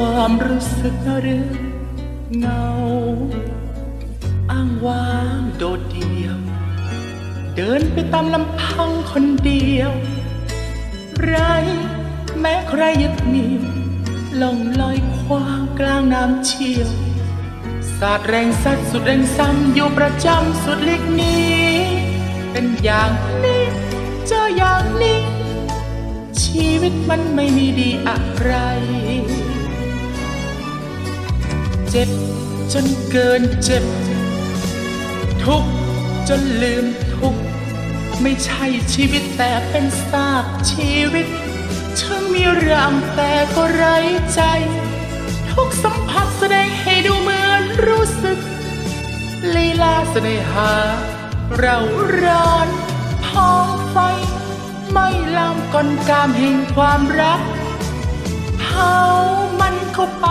ความรู้สึกหรือเงา อ้างว้างโดดเดี่ยว เดินไปตามลำพังคนเดียว ไรแม้ใครยึดเหนี่ยวล่องลอยควางกลางน้ำเชี่ยว สาดแรงสัดสุดแรงซ้ำอยู่ประจำสุดเล็กนี้ เป็นอย่างนี้เจออย่างนี้ ชีวิตมันไม่มีดีอะไร เจ็บจนเกินเจ็บ ทุกจนลืมทุก ไม่ใช่ชีวิตแต่เป็นซากชีวิตถึงมีเรื่องแต่ก็ไร้ใจ ทุกสัมผัสแสดงให้ดูเหมือนรู้สึกลีลาเสน่หา เราร้อนพอไฟ ไม่ลามก่อนกามแห่งความรักเผามันเข้าไป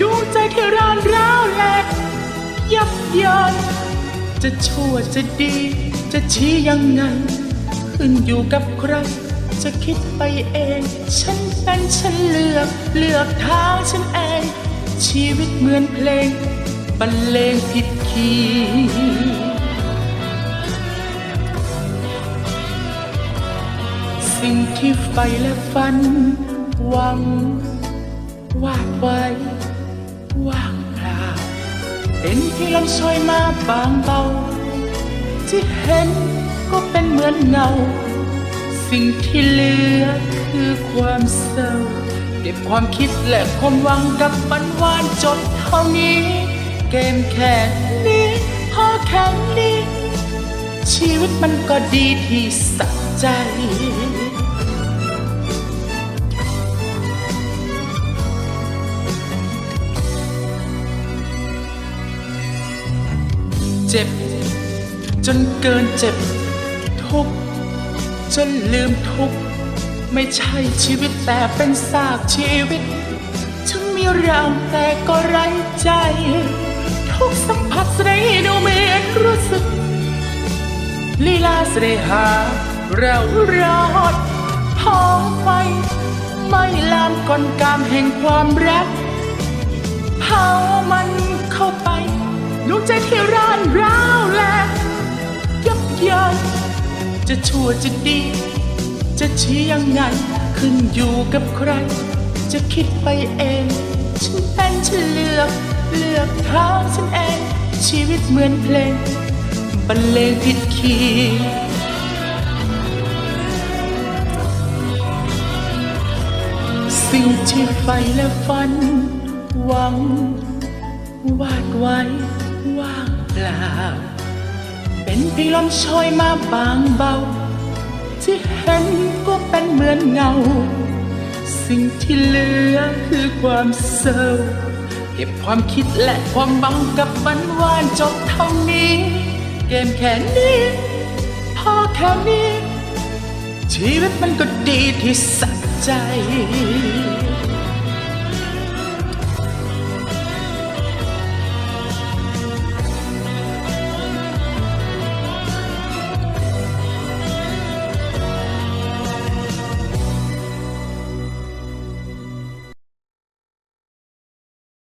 ดวงใจที่ร้านร้าวแหลกยับเยินจะชั่วจะดี จะชี้ยังไง ขึ้นอยู่กับใคร จะคิดไปเอง ฉันเป็นฉันเลือก เลือกทางฉันเอง ชีวิตเหมือนเพลงบรรเลงผิดคีย์สิ่งที่ไฟและฝันหวังวาดไว้ ว่างเปล่าเป็นเพียงลมชอยมาบางเบา ที่เห็นก็เป็นเหมือนเงา สิ่งที่เหลือคือความเศร้า เก็บความคิดและความหวังกับบันวานจบเท่านี้ เกมแค่นี้พอแค่นี้ชีวิตมันก็ดีที่สักใจ เจ็บ จนเกินเจ็บ ทุกจนลืมทุกไม่ใช่ชีวิตแต่เป็นซากชีวิตถึงมีเราแต่ก็ไร้ใจ ทุกสัมผัสแสดงให้ดูเหมือนรู้สึกลีลาเสน่หาเรารอดพอไฟไม่ลามก่อนกามแห่งความรักเผามันเข้าไป ดวงใจที่ร้านร้าวและยับเยินจะชั่วจะดี จะชี้ยังไง ขึ้นอยู่กับใคร จะคิดไปเองฉันเป็นฉันเลือก เลือกทางฉันเอง ชีวิตเหมือนเพลงบรรเลงผิดคีย์สิ่งที่ไฟและฝัน หวังวาดไว้ ว่างเปล่า เป็นเพียงลมโชยมาบางเบา ที่เห็นก็เป็นเหมือนเงา สิ่งที่เหลือคือความเศร้า เก็บความคิดและความบังกับมันวานจบเท่านี้ เกมแค่นี้พอแค่นี้ชีวิตมันก็ดีที่สักใจ